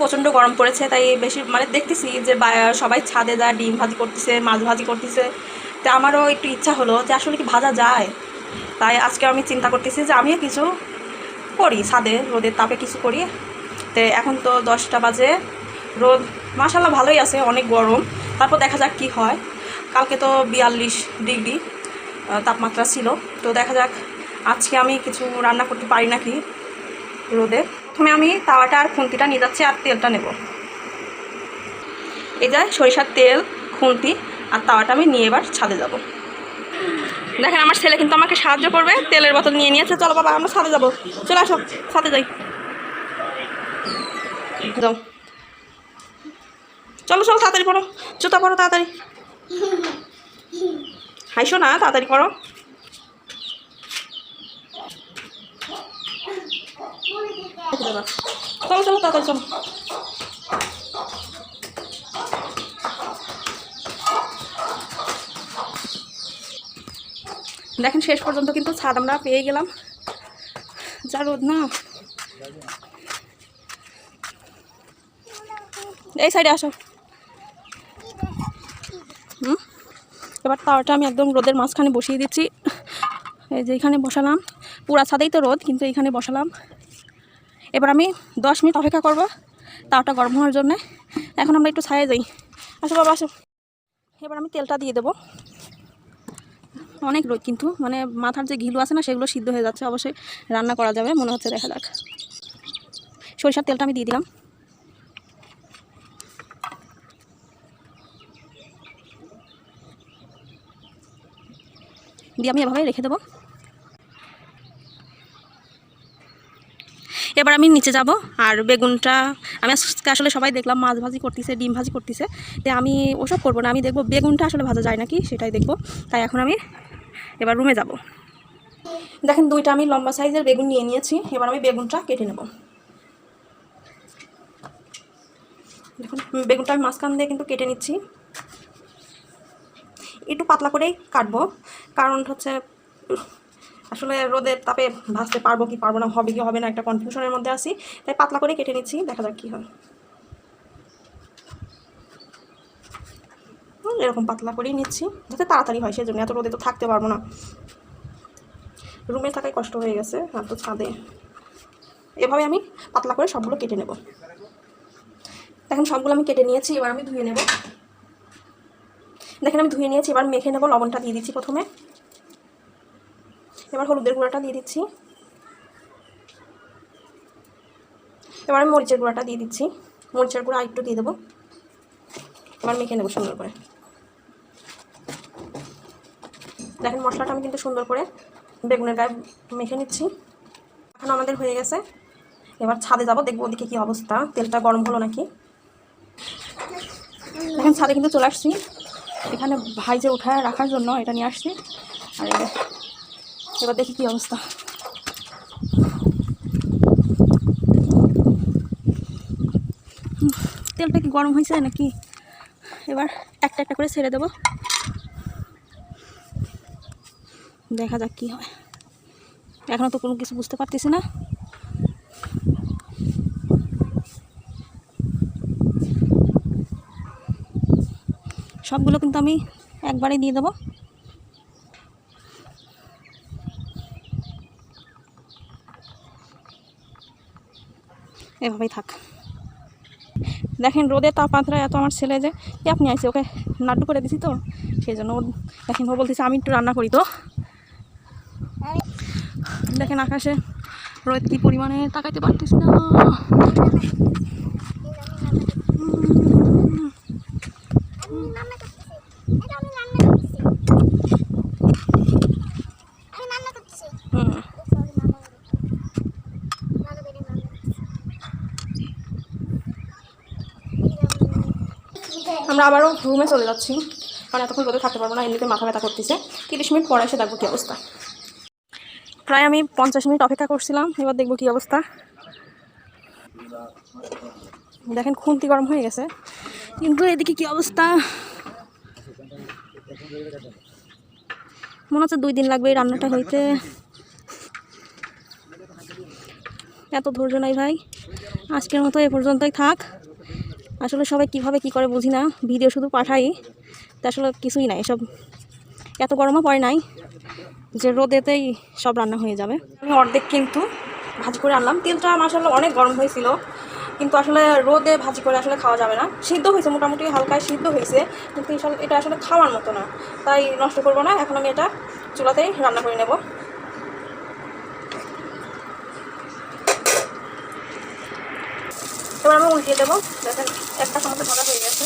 প্রচণ্ড গরম পড়েছে, তাই বেশি মানে দেখতেছি যে সবাই ছাদে যায়, ডিম ভাজি করতেছে, মাছ ভাজি করতেছে। তা আমারও একটু ইচ্ছা হলো যে আসলে কি ভাজা যায়। তাই আজকে আমি চিন্তা করতেছি যে আমিও কিছু করি ছাদে, রোদের তাপে কিছু করি। তো এখন তো দশটা বাজে। রোদ মাসাল্লাহ ভালোই আছে, অনেক গরম। তারপর দেখা যাক কি হয়। কালকে তো বিয়াল্লিশ ডিগ্রি তাপমাত্রা ছিল। তো দেখা যাক, আজকে আমি কিছু রান্না করতে পারি নাকি রোদে। প্রথমে আমি তাওয়াটা আর খুন্তিটা নিয়ে যাচ্ছি আর তেলটা নেব। এই যায় সরিষার তেল, খুন্তি আর তাওয়াটা আমি নিয়ে এবার ছাদে যাব। দেখেন আমার ছেলে কিন্তু আমাকে সাহায্য করবে, তেলের বোতল নিয়ে নিয়েছে। চলো বাবা, আমরা ছাদে যাব। চলে আসো, ছাদে যাই। যাও। চলো চলো, তাড়াতাড়ি পড়ো। জুতা পড়ো তাড়াতাড়ি। হাইসো না, তাড়াতাড়ি পড়ো। চলো চলো চলো। দেখেন, শেষ পর্যন্ত কিন্তু ছাদ আমরা পেয়ে গেলাম। যা রোদ না। এই সাইডে আসো। হুম? এবার তাওয়াটা আমি একদম রোদের মাঝখানে বসিয়ে দিচ্ছি। এই যে এখানে বসালাম। পুরা ছাদেই তো রোদ, কিন্তু এখানে বসালাম। এবার আমি দশ মিনিট অপেক্ষা করব তাওটা গরম হওয়ার জন্য। এখন আমরা একটু ছায়ে যাই। আসো বাবা, আসো। এবার আমি তেলটা দিয়ে দেবো। অনেক রোদ কিন্তু মানে মাথার যে ঘিলু আছে না, সেগুলো সিদ্ধ হয়ে যাচ্ছে। অবশ্যই রান্না করা যাবে, মনে হচ্ছে দেখা যাক। সরিষার তেলটা আমি দিয়ে দিলাম। দিয়ে আমি এভাবে রেখে দেবো। এবার আমি নিচে যাব আর বেগুনটা আমি আসলে সবাই দেখলাম মাছ ভাজি করতেছে, ডিম ভাজি করতেছে। তো আমি ওসব করব না, আমি দেখব বেগুনটা আসলে ভাজা যায় নাকি সেটাই দেখব। তাই এখন আমি এবার রুমে যাব। দেখেন দুইটা আমি লম্বা সাইজের বেগুন নিয়ে নিয়েছি, এবার আমি বেগুনটা কেটে নেব। দেখুন বেগুনটা আমি মাঝখান দিয়ে কিন্তু কেটে নিচ্ছি। একটু পাতলা করেই কাটবো কারণ হচ্ছে আসলে রোদের তাপে ভাজতে পারব কি পারব না, হবে কি হবে না একটা কনফিউশনের মধ্যে আছি। তাই পাতলা করে কেটে নিচ্ছি, দেখা যাক কী হয়। এরকম পাতলা করেই নিচ্ছি, যাতে তাড়াতাড়ি হয় সেজন্য, এত রোদে তো থাকতে পারব না। রুমে থাকাই কষ্ট হয়ে গেছে, আর তো ছাদে। এভাবে আমি পাতলা করে সবগুলো কেটে নেব। দেখেন, সবগুলো আমি কেটে নিয়েছি, এবার আমি ধুয়ে নেব। দেখেন, আমি ধুয়ে নিয়েছি, এবার মেখে নেব, লবণটা দিয়ে দিচ্ছি প্রথমে। এবার হলুদের গুঁড়াটা দিয়ে দিচ্ছি। এবার আমি মরিচের গুঁড়াটা দিয়ে দিচ্ছি। মরিচের গুঁড়া একটু দিয়ে দেবো। এবার মেখে নেব সুন্দর করে। দেখেন মশলাটা আমি কিন্তু সুন্দর করে বেগুনের গায়ে মেখে নিচ্ছি। এখন আমাদের হয়ে গেছে। এবার ছাদে যাব, দেখব ওদিকে কি অবস্থা। তেলটা গরম হলো নাকি? দেখেন ছাদে কিন্তু চলে আসছি। এখানে ভাইজে উঠায় রাখার জন্য এটা নিয়ে আসছি। আর এবার দেখি কি অবস্থা তেলটা কি গরম হয়েছে নাকি এবার একটা একটা করে ছেড়ে দেবো। দেখা যাক কি হয়। এখনও তো কোনো কিছু বুঝতে পারতেছি না। সবগুলো কিন্তু আমি একবারে দিয়ে দেবো। এভাবেই থাক। দেখেন রোদের তাপমাত্রা এত আমার ছেলে যে কি আপনি আইসে ওকে নাড্ডু করে দিছি তো সেই জন্য দেখেন ও বলতেছে আমি একটু রান্না করি তো। দেখেন আকাশে রোদ কি পরিমাণে তাকাইতে পারতেছি না। আমি রান্না করতেছি এটা আমি রান্না করতেছি আমি রান্না করতেছি হুম সরি মামা রান্না করে রান্না করতেছি আমরা আবারও রুমে চলে যাচ্ছি। কারণ এতক্ষণ রোদে থাকতে পারব না, এমনিতে মাথা ব্যথা করতেছে। তিরিশ মিনিট পরে এসে দেখব কী অবস্থা। প্রায় আমি পঞ্চাশ মিনিট অপেক্ষা করছিলাম, এবার দেখব কী অবস্থা। দেখেন, খুন্তি গরম হয়ে গেছে। কিন্তু এদিকে কী অবস্থা? মনে হচ্ছে দুই দিন লাগবে এই রান্নাটা হইতে। এত ধৈর্য নাই ভাই। আজকের মতো এ পর্যন্তই থাক। আসলে সবাই কীভাবে কি করে বুঝি না, ভিডিও শুধু পাঠাই, তা আসলে কিছুই নাই, সব এত গরমও পড়ে নাই যে রোদেতেই সব রান্না হয়ে যাবে। আমি অর্ধেক কিন্তু ভাজি করে আনলাম, তেলটা আসলে অনেক গরম হয়েছিল, কিন্তু আসলে রোদে ভাজি করে আসলে খাওয়া যাবে না। সিদ্ধ হয়েছে, মোটামুটি হালকায় সিদ্ধ হয়েছে, কিন্তু এটা আসলে খাওয়ার মতো না, তাই নষ্ট করব না, এখন আমি এটা চুলাতেই রান্না করে নেব। এবার আমি উল্টিয়ে দেবো। দেখেন, একটা সময় ভাজা হয়ে গেছে।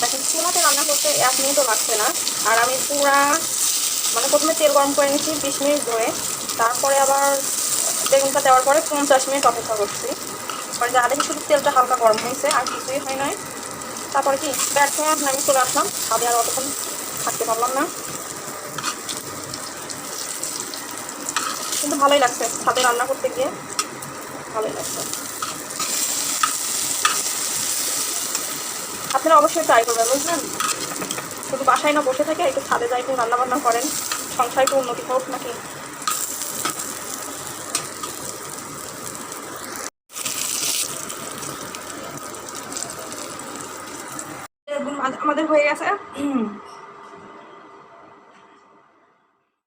দেখেন, চুলাতে রান্না করতে এক মিনিটও লাগছে না। আর আমি পুরা মানে প্রথমে তেল গরম করে নিয়েছি বিশ মিনিট ধরে। তারপরে আবার বেগুনটা দেওয়ার পরে পঞ্চাশ মিনিট অপেক্ষা করছি। মানে যা দেখি শুধু তেলটা হালকা গরম হয়েছে, আর কিছুই হয় নাই। তারপরে কি ব্যাট হয়ে আমি চলে আসলাম। ছাদে আর অতক্ষণ থাকতে পারলাম না। কিন্তু ভালোই লাগছে ছাদে রান্না করতে গিয়ে। ভালোই লাগছে। আপনারা অবশ্যই ট্রাই করবেন, বুঝলেন? শুধু বাসায় না বসে থাকে, একটু ছাদে যাই, একটু রান্না বান্না করেন, সংসার একটু উন্নতি হোক নাকি? আমাদের হয়ে গেছে।